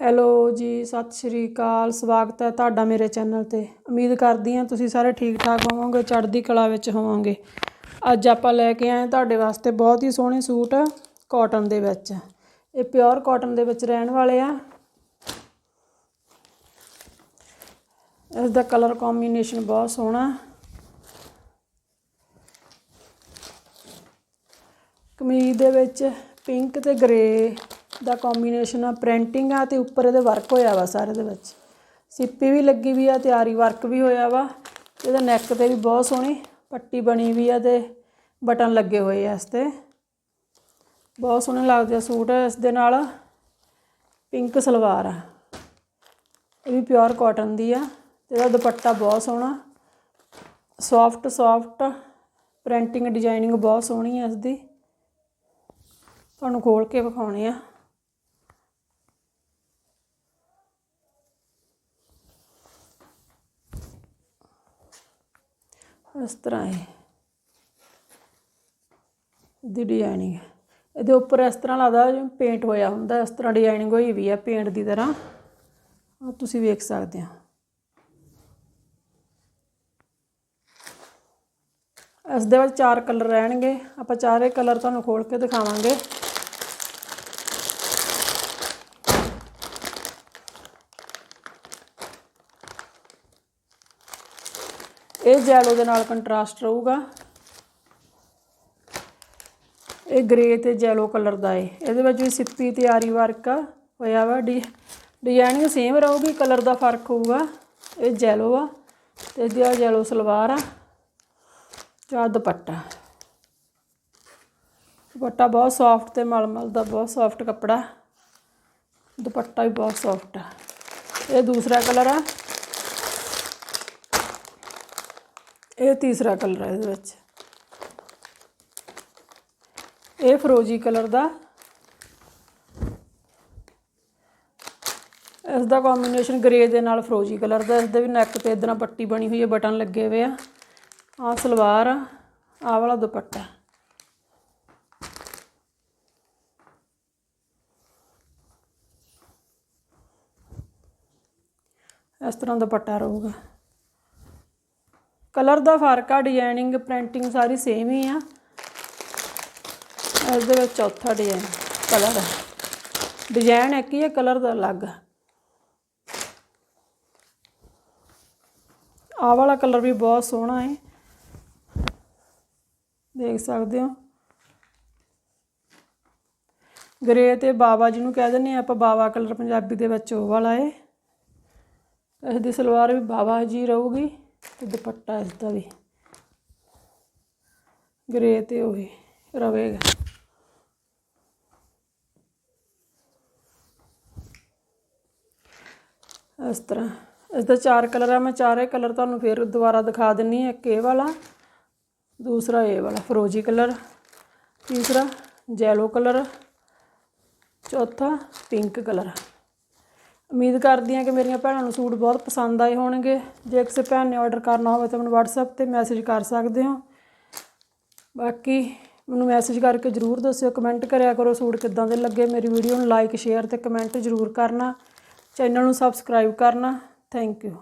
Hello ਜੀ, ਸਤਿ ਸ਼੍ਰੀ ਅਕਾਲ, ਸਵਾਗਤ ਹੈ ਤੁਹਾਡਾ ਮੇਰੇ ਚੈਨਲ ਤੇ। ਉਮੀਦ ਕਰਦੀ ਹਾਂ ਤੁਸੀਂ ਸਾਰੇ ਠੀਕ ਠਾਕ ਹੋਵੋਗੇ, ਚੜ੍ਹਦੀ ਕਲਾ ਵਿੱਚ ਹੋਵੋਗੇ। ਅੱਜ ਆਪਾਂ ਲੈ ਕੇ ਆਏ ਤੁਹਾਡੇ ਵਾਸਤੇ ਬਹੁਤ ਹੀ ਸੋਹਣੇ ਸੂਟ ਕਾਟਨ ਦੇ ਵਿੱਚ। ਇਹ ਪਿਓਰ ਕਾਟਨ ਦੇ ਵਿੱਚ ਰਹਿਣ ਵਾਲੇ ਆ। ਇਸ ਦਾ ਕਲਰ ਕੰਬੀਨੇਸ਼ਨ ਬਹੁਤ ਸੋਹਣਾ। ਕਮੀਜ਼ ਦੇ ਵਿੱਚ ਪਿੰਕ ਤੇ ਗ੍ਰੇ ਦਾ ਕੰਬੀਨੇਸ਼ਨ ਆ ਪ੍ਰਿੰਟਿੰਗ ਆ ਤੇ ਉੱਪਰ ਇਹਦੇ ਵਰਕ ਹੋਇਆ ਵਾ ਸਾਰੇ ਦੇ ਵਿੱਚ। ਸਿੱਪੀ ਵੀ ਲੱਗੀ ਵੀ ਆ ਤੇ ਆਰੀ ਵਰਕ ਵੀ ਹੋਇਆ ਵਾ। ਇਹਦਾ ਨੈਕ ਤੇ ਵੀ ਬਹੁਤ ਸੋਹਣੀ ਪੱਟੀ ਬਣੀ ਵੀ ਆ ਤੇ ਬਟਨ ਲੱਗੇ ਹੋਏ ਆ ਇਸ ਤੇ। ਬਹੁਤ ਸੋਹਣੇ ਲੱਗਦੇ ਆ ਸੂਟ ਇਸ ਦੇ ਨਾਲ। ਪਿੰਕ ਸਲਵਾਰ ਆ। ਇਹ ਵੀ ਪਿਓਰ ਕਾਟਨ ਦੀ ਆ ਤੇ ਇਹਦਾ ਦੁਪੱਟਾ ਬਹੁਤ ਸੋਹਣਾ। ਸੌਫਟ ਸੌਫਟ ਪ੍ਰਿੰਟਿੰਗ ਡਿਜ਼ਾਈਨਿੰਗ ਬਹੁਤ ਸੋਹਣੀ ਆ ਇਸ ਦੀ। ਤੁਹਾਨੂੰ ਖੋਲ ਕੇ ਵਿਖਾਉਣੇ ਆ। ਇਸ ਤਰ੍ਹਾਂ ਹੈ। ਦੀ ਡਿਜ਼ਾਈਨਿੰਗ ਇਹਦੇ ਉੱਪਰ ਇਸ ਤਰ੍ਹਾਂ ਲੱਗਦਾ ਜਿਵੇਂ ਪੇਂਟ ਹੋਇਆ ਹੁੰਦਾ, ਇਸ ਤਰ੍ਹਾਂ ਡਿਜ਼ਾਈਨਿੰਗ ਹੋਈ ਵੀ ਆ ਪੇਂਟ ਦੀ ਤਰ੍ਹਾਂ। ਆ ਤੁਸੀਂ ਵੇਖ ਸਕਦੇ ਹੋ। ਇਸ ਦੇ ਵਿੱਚ ਚਾਰ ਕਲਰ ਰਹਿਣਗੇ। ਆਪਾਂ ਚਾਰੇ ਕਲਰ ਤੁਹਾਨੂੰ ਖੋਲ ਕੇ ਦਿਖਾਵਾਂਗੇ। ਇਹ ਜੈਲੋ ਦੇ ਨਾਲ ਕੰਟਰਾਸਟ ਰਹੂਗਾ। ਇਹ ਗ੍ਰੇ ਤੇ ਜੈਲੋ ਕਲਰ ਦਾ ਹੈ ਇਹਦੇ ਵਿੱਚ ਵੀ ਸਿੱਪੀ ਤੇ ਆਰੀ ਵਰਕ ਹੋਇਆ ਵਾ। ਡੀ ਡਿਜ਼ਾਈਨਿੰਗ ਸੇਮ ਰਹੂਗੀ, ਕਲਰ ਦਾ ਫ਼ਰਕ ਹੋਊਗਾ। ਇਹ ਜੈਲੋ ਆ ਤੇ ਇਹਦੀ ਆ ਜੈਲੋ ਸਲਵਾਰ ਆ। ਚਾਰ ਦੁਪੱਟਾ। ਦੁਪੱਟਾ ਬਹੁਤ ਸੌਫਟ ਤੇ ਮਲਮਲ ਦਾ, ਬਹੁਤ ਸੌਫਟ ਕੱਪੜਾ। ਦੁਪੱਟਾ ਵੀ ਬਹੁਤ ਸੌਫਟ ਆ। ਇਹ ਦੂਸਰਾ ਕਲਰ ਆ। ਇਹ ਤੀਸਰਾ ਕਲਰ ਹੈ ਇਹਦੇ ਵਿੱਚ। ਇਹ ਫਰੋਜੀ ਕਲਰ ਦਾ। ਇਸ ਦਾ ਕੰਬੀਨੇਸ਼ਨ ਗ੍ਰੇ ਦੇ ਨਾਲ ਫਰੋਜੀ ਕਲਰ ਦਾ। ਇਸ ਦੇ ਵੀ ਨੈਕ ਤੇ ਇਦਾਂ ਪੱਟੀ ਬਣੀ ਹੋਈ ਹੈ, ਬਟਨ ਲੱਗੇ ਹੋਏ ਆ। ਆ ਸਲਵਾਰ ਆ, ਆਹ ਵਾਲਾ ਦੁਪੱਟਾ। ਇਸ ਤਰ੍ਹਾਂ ਦੁਪੱਟਾ ਰਹੂਗਾ। ਕਲਰ ਦਾ ਫ਼ਰਕ ਆ ਡਿਜ਼ਾਈਨਿੰਗ ਪ੍ਰਿੰਟਿੰਗ ਸਾਰੀ ਸੇਮ ਹੀ ਆ। ਇਸ ਦੇ ਵਿੱਚ ਚੌਥਾ ਡਿਜ਼ਾਈਨ ਕਲਰ। ਡਿਜ਼ਾਈਨ ਇੱਕ ਹੀ ਹੈ ਕਲਰ ਦਾ ਅਲੱਗ। ਆਹ ਵਾਲਾ ਕਲਰ ਵੀ ਬਹੁਤ ਸੋਹਣਾ ਹੈ ਦੇਖ ਸਕਦੇ ਹੋ। ਗ੍ਰੇ ਤੇ ਬਾਵਾ ਜਿਹਨੂੰ ਕਹਿ ਦਿੰਦੇ ਆ, ਆਪਾਂ ਬਾਵਾ ਕਲਰ ਪੰਜਾਬੀ ਦੇ ਵਿੱਚ ਉਹ ਵਾਲਾ ਹੈ ਇਸ ਦੀ ਸਲਵਾਰ ਵੀ ਬਾਵਾ ਜੀ ਰਹੂਗੀ। ਤੇ ਦੁਪੱਟਾ ਇਸ ਦਾ ਵੀ। ਗ੍ਰੇ ਤੇ ਉਹੀ ਰਵੇਗਾ। ਇਸ ਤਰ੍ਹਾਂ। ਇਸ ਦਾ ਚਾਰ ਕਲਰ ਆ, ਮੈਂ ਚਾਰੇ ਕਲਰ ਤੁਹਾਨੂੰ ਫੇਰ ਦੁਬਾਰਾ ਦਿਖਾ ਦਿੰਨੀ ਆ। ਇੱਕ ਇਹ ਵਾਲਾ, ਦੂਸਰਾ ਇਹ ਵਾਲਾ, ਫਰੋਜੀ ਕਲਰ। ਤੀਸਰਾ ਜੈਲੋ ਕਲਰ। ਚੌਥਾ ਪਿੰਕ ਕਲਰ। ਉਮੀਦ ਕਰਦੀ ਹਾਂ ਕਿ ਮੇਰੀਆਂ ਭੈਣਾਂ ਨੂੰ ਸੂਟ ਬਹੁਤ ਪਸੰਦ ਆਏ ਹੋਣਗੇ। ਜੇ ਕਿਸੇ ਭੈਣ ਨੇ ਆਰਡਰ ਕਰਨਾ ਹੋਵੇ ਤਾਂ ਮੈਨੂੰ WhatsApp ਤੇ ਮੈਸੇਜ ਕਰ ਸਕਦੇ ਹੋ। ਬਾਕੀ ਮੈਨੂੰ ਮੈਸੇਜ ਕਰਕੇ ਜਰੂਰ ਦੱਸਿਓ ਕਮੈਂਟ ਕਰਿਆ ਕਰੋ ਸੂਟ ਕਿੱਦਾਂ ਦੇ ਲੱਗੇ। ਮੇਰੀ ਵੀਡੀਓ ਨੂੰ ਲਾਈਕ ਸ਼ੇਅਰ ਤੇ ਕਮੈਂਟ ਜਰੂਰ ਕਰਨਾ। ਚੈਨਲ ਨੂੰ ਸਬਸਕ੍ਰਾਈਬ ਕਰਨਾ। Thank you